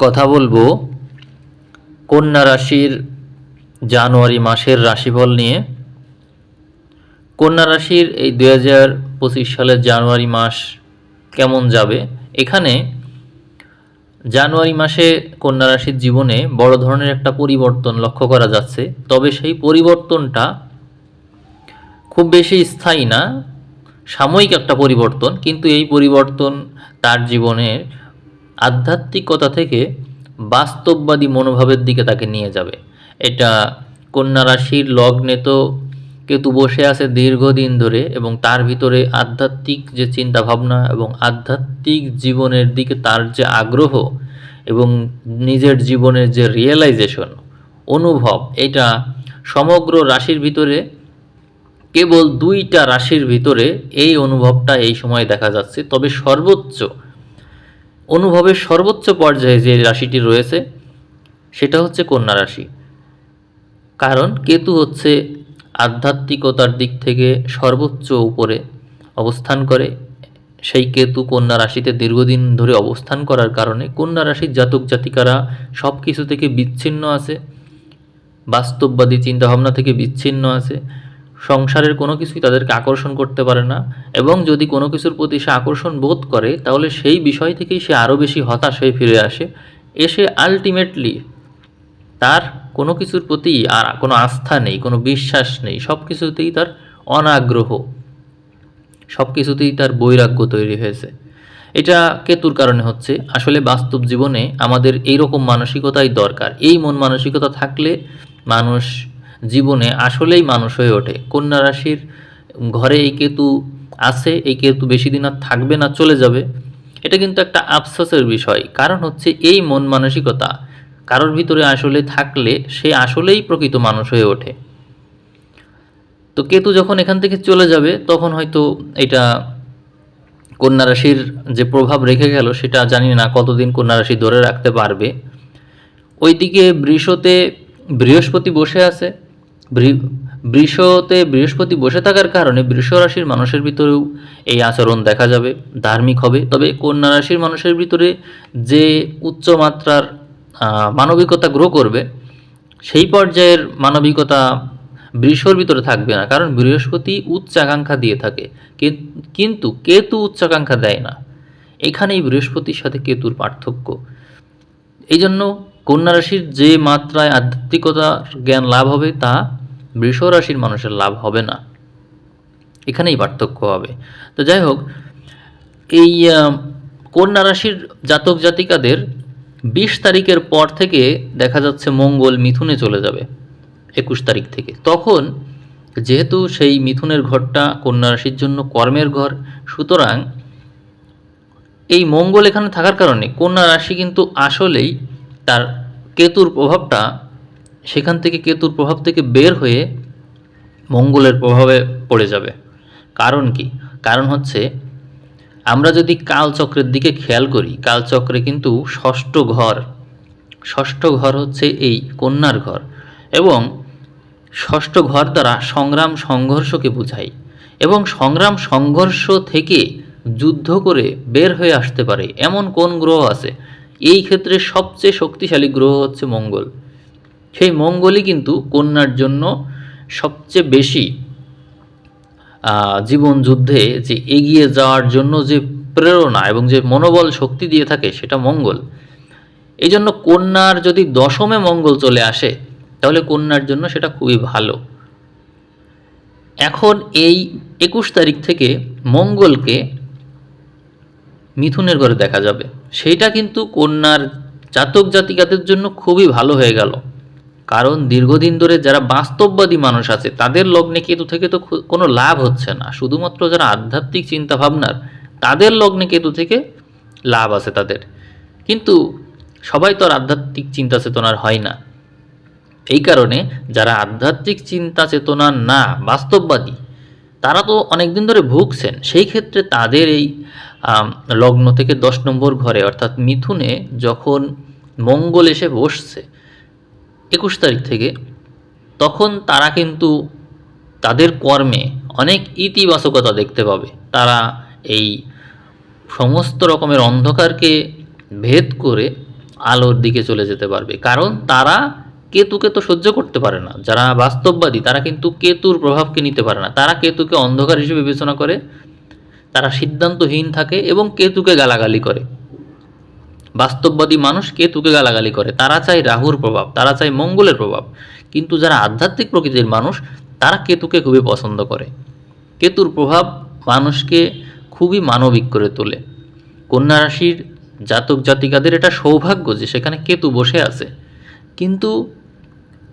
কথা বলব কন্যা রাশির জানুয়ারি মাসের রাশিফল নিয়ে। কন্যা রাশির এই দুই হাজার পঁচিশ সালের জানুয়ারি মাস কেমন যাবে? এখানে জানুয়ারি মাসে কন্যা রাশির জীবনে বড় ধরনের একটা পরিবর্তন লক্ষ্য করা যাচ্ছে। তবে সেই পরিবর্তনটা খুব বেশি স্থায়ী না, সাময়িক একটা পরিবর্তন। কিন্তু এই পরিবর্তন তার জীবনের আধ্যাত্মিকতা থেকে বাস্তববাদী মনোভাবের দিকে তাকে নিয়ে যাবে। এটা কন্যা রাশির লগ্নে তো কেতু বসে আছে দীর্ঘদিন ধরে এবং তার ভিতরে আধ্যাত্মিক যে চিন্তা ভাবনা এবং আধ্যাত্মিক জীবনের দিকে তার যে আগ্রহ এবং নিজের জীবনের যে রিয়েলাইজেশন অনুভব, এটা সমগ্র রাশির ভিতরে কেবল দুইটা রাশির ভিতরে এই অনুভবটা এই সময় দেখা যাচ্ছে। তবে সর্বোচ্চ অনুভবের সর্বোচ্চ পর্যায়ে যে রাশিটি রয়েছে, সেটা হচ্ছে কন্যা রাশি। কারণ কেতু হচ্ছে আধ্যাত্মিকতার দিক থেকে সর্বোচ্চ উপরে অবস্থান করে। সেই কেতু কন্যা রাশিতে দীর্ঘদিন ধরে অবস্থান করার কারণে কন্যা রাশির জাতক জাতিকারা সব কিছু থেকে বিচ্ছিন্ন আছে, বাস্তববাদী চিন্তাভাবনা থেকে বিচ্ছিন্ন আছে। সংসারের কোনো কিছুই তাদেরকে আকর্ষণ করতে পারে না, এবং যদি কোনো কিছুর প্রতি সে আকর্ষণ বোধ করে, তাহলে সেই বিষয় থেকেই সে আরও বেশি হতাশ হয়ে ফিরে আসে। এসে আলটিমেটলি তার কোনো কিছুর প্রতি আর কোনো আস্থা নেই, কোনো বিশ্বাস নেই সব কিছুতেই তার অনাগ্রহ সব কিছুতেই তার বৈরাগ্য তৈরি হয়েছে। এটা কেতুর কারণে হচ্ছে, আসলে বাস্তব জীবনে আমাদের এই রকম মানসিকতাই দরকার। এই মন মানসিকতা থাকলে মানুষ জীবনে আসলেই মানুষ হয়ে ওঠে। কন্যা রাশির ঘরে এই কেতু আছে, এই কেতু বেশি দিন আর থাকবে না, চলে যাবে। এটা কিন্তু একটা আফসোসের বিষয়। কারণ হচ্ছে এই মন মানসিকতা কারোর ভিতরে আসলে থাকলে সে আসলেই প্রকৃত মানুষ হয়ে ওঠে। তো কেতু যখন এখান থেকে চলে যাবে, তখন হয়তো এটা কন্যা রাশির যে প্রভাব রেখে গেল, সেটা জানি না কতদিন কন্যা রাশি ধরে রাখতে পারবে। ওইদিকে বৃষতে বৃহস্পতি বসে আছে। বৃষতে বৃহস্পতি বসে থাকার কারণে বৃষ রাশির মানুষের ভিতরেও এই আচরণ দেখা যাবে, ধার্মিক হবে। তবে কন্যা রাশির মানুষের ভিতরে যে উচ্চ মাত্রার মানবিকতা গ্রো করবে, সেই পর্যায়ের মানবিকতা বৃষর ভিতরে থাকবে না। কারণ বৃহস্পতি উচ্চাকাঙ্ক্ষা দিয়ে থাকে। কিন্তু কেতু উচ্চাকাঙ্ক্ষা দেয় না। এখানেই বৃহস্পতির সাথে কেতুর পার্থক্য। এই জন্য কন্যা রাশির যে মাত্রায় আধ্যাত্মিকতার জ্ঞান লাভ হবে তা বৃষ রাশির মানুষের লাভ হবে না। এখানেই পার্থক্য হবে। তো যাই হোক, এই কন্যা রাশির জাতক জাতিকাদের বিশ তারিখের পর থেকে দেখা যাচ্ছে মঙ্গল মিথুনে চলে যাবে একুশ তারিখ থেকে। তখন যেহেতু সেই মিথুনের ঘরটা কন্যা রাশির জন্য কর্মের ঘর, সুতরাং এই মঙ্গল এখানে থাকার কারণে কন্যা রাশি কিন্তু আসলেই তার কেতুর প্রভাবটা সেখান থেকে কেতুর প্রভাব থেকে বের হয়ে মঙ্গলের প্রভাবে পড়ে যাবে। কারণ কি? কারণ হচ্ছে, আমরা যদি কালচক্রের দিকে খেয়াল করি, কালচক্রে কিন্তু ষষ্ঠ ঘর ষষ্ঠ ঘর হচ্ছে এই কন্যার ঘর এবং ষষ্ঠ ঘর দ্বারা সংগ্রাম সংঘর্ষকে বোঝায় এবং সংগ্রাম সংঘর্ষ থেকে যুদ্ধ করে বের হয়ে আসতে পারে। এমন কোন গ্রহ আছে? এই ক্ষেত্রে সবচেয়ে শক্তিশালী গ্রহ হচ্ছে মঙ্গল। সেই মঙ্গলই কিন্তু কন্যার জন্য সবচেয়ে বেশি জীবন যুদ্ধে যে এগিয়ে যাওয়ার জন্য যে প্রেরণা এবং যে মনোবল শক্তি দিয়ে থাকে সেটা মঙ্গল। এই জন্য কন্যার যদি দশমে মঙ্গল চলে আসে, তাহলে কন্যার জন্য সেটা খুবই ভালো। এখন এই একুশ তারিখ থেকে মঙ্গলকে মিথুনের ঘরে দেখা যাবে। সেইটা কিন্তু কন্যার জাতক জাতিকাদের জন্য খুবই ভালো হয়ে গেল। কারণ দীর্ঘদিন ধরে যারা বাস্তববাদী মানুষ আছে, তাদের লগ্নে কেতু থেকে তো কোনো লাভ হচ্ছে না। শুধুমাত্র যারা আধ্যাত্মিক চিন্তা ভাবনার তাদের লগ্নে কেতু থেকে লাভ আছে তাদের? কিন্তু সবাই তো আর আধ্যাত্মিক চিন্তা চেতনার হয় না। এই কারণে যারা আধ্যাত্মিক চিন্তা চেতনা না, বাস্তববাদী, তারা তো অনেকদিন ধরে ভুগছেন। সেই ক্ষেত্রে তাদের এই লগ্ন থেকে দশ নম্বর ঘরে, অর্থাৎ মিথুনে যখন মঙ্গল এসে বসছে একুশ তারিখ থেকে, তখন তারা কিন্তু তাদের কর্মে অনেক ইতিবাচকতা দেখতে পাবে। তারা এই সমস্ত রকমের অন্ধকারকে ভেদ করে আলোর দিকে চলে যেতে পারবে। কারণ তারা কেতুকে তো সহ্য করতে পারে না। যারা বাস্তববাদী, তারা কিন্তু কেতুর প্রভাবকে নিতে পারে না। তারা কেতুকে অন্ধকার হিসেবে বিবেচনা করে, তারা সিদ্ধান্তহীন থাকে এবং কেতুকে গালাগালি করে। বাস্তববাদী মানুষ কেতুকে গালাগালি করে। তারা চায় রাহুর প্রভাব, তারা চায় মঙ্গলের প্রভাব। কিন্তু যারা আধ্যাত্মিক প্রকৃতির মানুষ, তারা কেতুকে খুবই পছন্দ করে। কেতুর প্রভাব মানুষকে খুবই মানবিক করে তোলে। কন্যা রাশির জাতক জাতিকাদের এটা সৌভাগ্য যে সেখানে কেতু বসে আছে। কিন্তু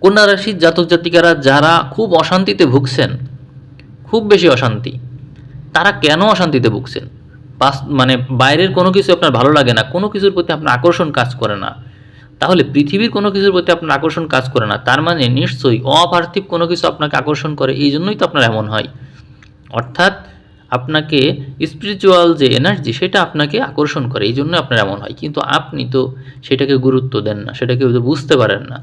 কন্যা রাশির জাতক জাতিকারা যারা খুব অশান্তিতে ভুগছেন, খুব বেশি অশান্তি, তারা কেন অশান্তিতে ভুগছেন? বাস মানে বাইরের কোনো কিছু আপনার ভালো লাগে না, কোনো কিছুর প্রতি আপনার আকর্ষণ কাজ করে না। তাহলে পৃথিবীর কোনো কিছুর প্রতি আপনার আকর্ষণ কাজ করে না, তার মানে নিশ্চয়ই অপার্থিব কোনো কিছু আপনাকে আকর্ষণ করে, এই জন্যই তো আপনার এমন হয়। অর্থাৎ আপনাকে স্পিরিচুয়াল যে এনার্জি সেটা আপনাকে আকর্ষণ করে, এই জন্য আপনার এমন হয়। কিন্তু আপনি তো সেটাকে গুরুত্ব দেন না, সেটাকে বুঝতে পারেন না।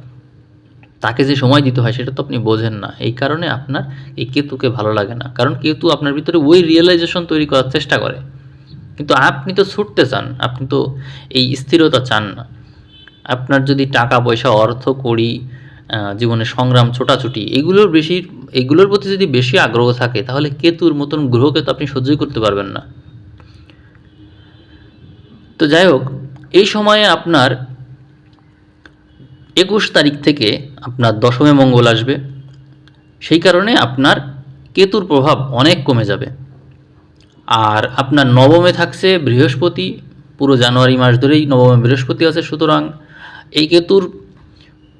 তাকে যে সময় দিতে হয়, সেটা তো আপনি বোঝেন না। এই কারণে আপনার এই কেতুকে ভালো লাগে না। কারণ কেতু আপনার ভিতরে ওই রিয়েলাইজেশন তৈরি করার চেষ্টা করে। কিন্তু আপনি তো ছুটতে চান আপনি তো এই স্থিরতা চান না। আপনার যদি টাকা পয়সা অর্থ আহ, জীবনে সংগ্রাম ছোটাছুটি এগুলোর বেশি এগুলোর প্রতি যদি বেশি আগ্রহ থাকে তাহলে কেতুর মতন গ্রহকে তো আপনি সহ্যই করতে পারবেন না। তো যাই হোক এই সময়ে আপনার একুশ তারিখ থেকে আপনার দশমে মঙ্গল আসবে। সেই কারণে আপনার কেতুর প্রভাব অনেক কমে যাবে। আর আপনার নবমে থাকছে বৃহস্পতি, পুরো জানুয়ারি মাস ধরেই নবমে বৃহস্পতি আছে, সুতরাং এই কেতুর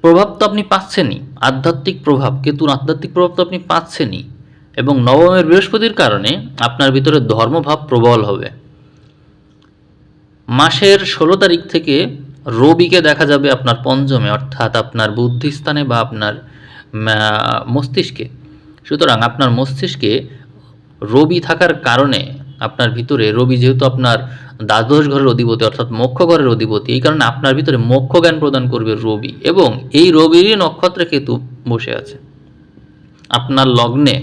প্রভাব তো আপনি পাচ্ছেনই, আধ্যাত্মিক প্রভাব, কেতুর আধ্যাত্মিক প্রভাব তো আপনি পাচ্ছেনই, এবং নবমের বৃহস্পতির কারণে আপনার ভিতরে ধর্মভাব প্রবল হবে। মাসের ষোলো তারিখ থেকে রবিকে দেখা যাবে আপনার পঞ্চমে, অর্থাৎ আপনার বুদ্ধিস্থানে বা আপনার মস্তিষ্কে। সুতরাং আপনার মস্তিষ্কে রবি থাকার কারণে আপনার ভিতরে, রবি যেহেতু আপনার দ্বাদশ ঘরের অধিপতি অর্থাৎ মোক্ষ ঘরের অধিপতি, এই কারণে আপনার ভিতরে মোক্ষ জ্ঞান প্রদান করবে রবি এবং এই রবিরই নক্ষত্রে কেতু বসে আছে। আপনার লগ্নে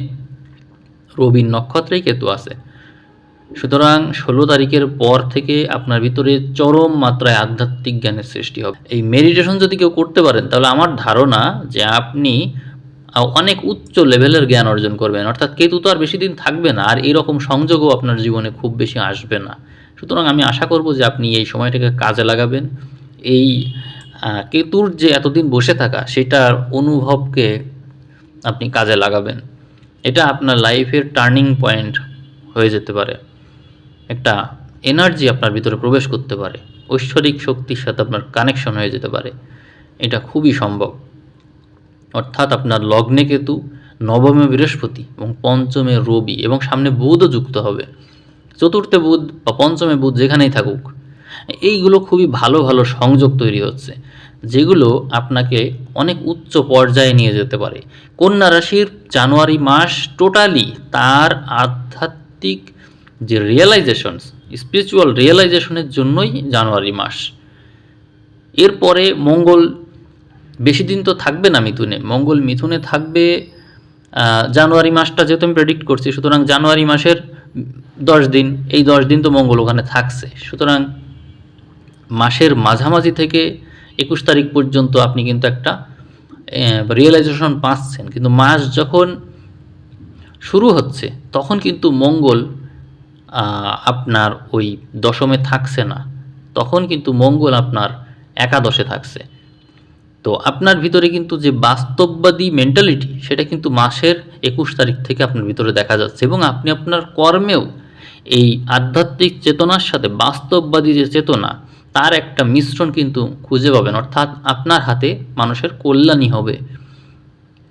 রবির নক্ষত্রেই কেতু আছে। সুতরাং ষোলো তারিখের পর থেকে আপনার ভিতরে চরম মাত্রায় আধ্যাত্মিক জ্ঞানের সৃষ্টি হবে। এই মেডিটেশন যদি কেউ করতে পারেন, তাহলে আমার ধারণা যে আপনি অনেক উচ্চ লেভেলের জ্ঞান অর্জন করবেন। অর্থাৎ কেতু তো আর বেশি দিন থাকবে না, আর এরকম সংযোগও আপনার জীবনে খুব বেশি আসবে না। সুতরাং আমি আশা করব যে আপনি এই সময়টাকে কাজে লাগাবেন। এই কেতুর যে এতদিন বসে থাকা, সেটার অনুভবকে আপনি কাজে লাগাবেন। এটা আপনার লাইফের টার্নিং পয়েন্ট হয়ে যেতে পারে। একটা এনার্জি আপনার ভিতরে প্রবেশ করতে পারে। ঐশ্বরিক শক্তির সাথে আপনার কানেকশন হয়ে যেতে পারে। এটা খুবই সম্ভব। অর্থাৎ আপনার লগ্নে কেতু, নবমে বৃহস্পতি এবং পঞ্চমে রবি এবং সামনে বুধও যুক্ত হবে। চতুর্থে বুধ বা পঞ্চমে বুধ যেখানেই থাকুক। এইগুলো খুবই ভালো ভালো সংযোগ তৈরি হচ্ছে, যেগুলো আপনাকে অনেক উচ্চ পর্যায়ে নিয়ে যেতে পারে। কন্যা রাশির জানুয়ারি মাস টোটালি তার আধ্যাত্মিক যে রিয়েলাইজেশনস স্পিরিচুয়াল রিয়েলাইজেশনের জন্যই জানুয়ারি মাস। এরপরে মঙ্গল বেশি দিন তো থাকবে না মিথুনে, মঙ্গল মিথুনে থাকবে জানুয়ারি মাসটা যেহেতু আমি প্রেডিক্ট করছি, সুতরাং জানুয়ারি মাসের দশ দিন, এই দশ দিন তো মঙ্গল ওখানে থাকছে। সুতরাং মাসের মাঝামাঝি থেকে একুশ তারিখ পর্যন্ত আপনি কিন্তু একটা রিয়েলাইজেশন পাচ্ছেন। কিন্তু মাস যখন শুরু হচ্ছে, তখন কিন্তু মঙ্গল আপনার ওই দশমে থাকছে না। তখন কিন্তু মঙ্গল আপনার একাদশে থাকছে। তো আপনার ভিতরে কিন্তু যে বাস্তববাদী মেন্টালিটি সেটা কিন্তু মাসের একুশ তারিখ থেকে আপনার ভিতরে দেখা যাচ্ছে এবং আপনি আপনার কর্মেও এই আধ্যাত্মিক চেতনার সাথে বাস্তববাদী যে চেতনা, তার একটা মিশ্রণ কিন্তু খুঁজে পাবেন। অর্থাৎ আপনার হাতে মানুষের কল্যাণই হবে।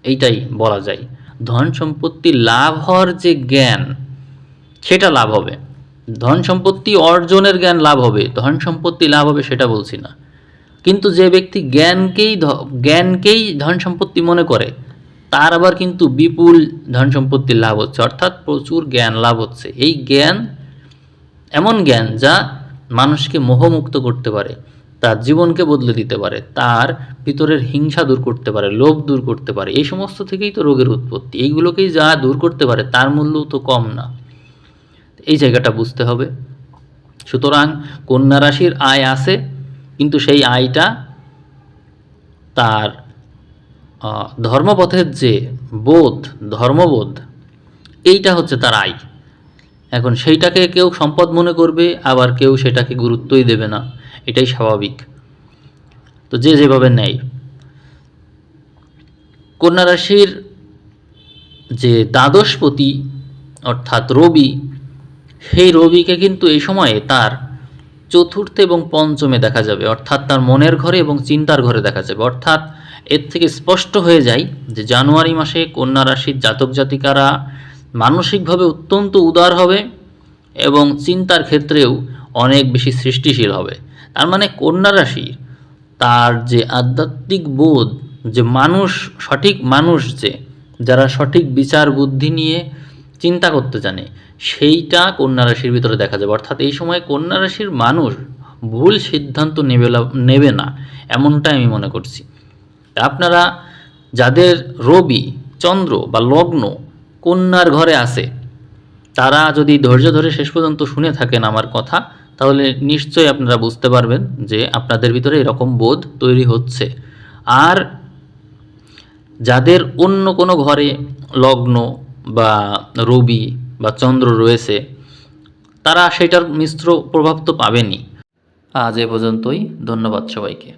এইটাই বলা যায়। ধন সম্পত্তি লাভ হওয়ার যে জ্ঞান, সেটা লাভ হবে। ধন সম্পত্তি অর্জনের জ্ঞান লাভ হবে। ধন সম্পত্তি লাভ হবে সেটা বলছি না। কিন্তু যে ব্যক্তি জ্ঞানকেই জ্ঞানকেই ধন সম্পত্তি মনে করে, তার আবার কিন্তু বিপুল ধন সম্পত্তির লাভ হচ্ছে, অর্থাৎ প্রচুর জ্ঞান লাভ হচ্ছে। এই জ্ঞান এমন জ্ঞান যা মানুষকে মোহমুক্ত করতে পারে, তার জীবনকে বদলে দিতে পারে, তার ভিতরের হিংসা দূর করতে পারে, লোভ দূর করতে পারে, এই সমস্ত থেকেই তো রোগের উৎপত্তি। এইগুলোকেই যা দূর করতে পারে, তার মূল্যও তো কম না। এই জায়গাটা বুঝতে হবে। সুতরাং কন্যা রাশির আয় আছে কিন্তু সেই আয়টা তার ধর্মপথের যে বোধ, ধর্মবোধ, এইটা হচ্ছে তার আয় এখন সেইটাকে কেউ সম্পদ মনে করবে, আবার কেউ সেটাকে গুরুত্বই দেবে না। এটাই স্বাভাবিক। তো যে যেভাবে নেয়। কন্যা রাশির যে দ্বাদশপতি অর্থাৎ রবি, সেই রবিকে কিন্তু এই সময়ে তার চতুর্থ এবং পঞ্চমে দেখা যাবে। অর্থাৎ তার মনের ঘরে এবং চিন্তার ঘরে দেখা যাবে। অর্থাৎ এর থেকে স্পষ্ট হয়ে যায় যে জানুয়ারি মাসে কন্যা রাশির জাতক জাতিকারা মানসিকভাবে অত্যন্ত উদার হবে এবং চিন্তার ক্ষেত্রেও অনেক বেশি সৃষ্টিশীল হবে। তার মানে কন্যা রাশি তার যে আধ্যাত্মিক বোধ, যে মানুষ, সঠিক মানুষ যে, যারা সঠিক বিচার বুদ্ধি নিয়ে চিন্তা করতে জানে সেইটা কন্যা রাশির ভিতরে দেখা যাবে। অর্থাৎ এই সময় কন্যা রাশির মানুষ ভুল সিদ্ধান্ত নেবে নেবে না, এমনটাই আমি মনে করছি। আপনারা যাদের রবি, চন্দ্র বা লগ্ন কন্যার ঘরে আছে, তারা যদি ধৈর্য ধরে শেষ পর্যন্ত শুনে থাকেন আমার কথা, তাহলে নিশ্চয়ই আপনারা বুঝতে পারবেন যে আপনাদের ভিতরে এরকম বোধ তৈরি হচ্ছে। আর যাদের অন্য কোনো ঘরে লগ্ন বা রবি বা চন্দ্র রয়েছে তারা সেটার মিশ্র প্রভাব তো পাবেনি আজ এ পর্যন্তই ধন্যবাদ সবাইকে।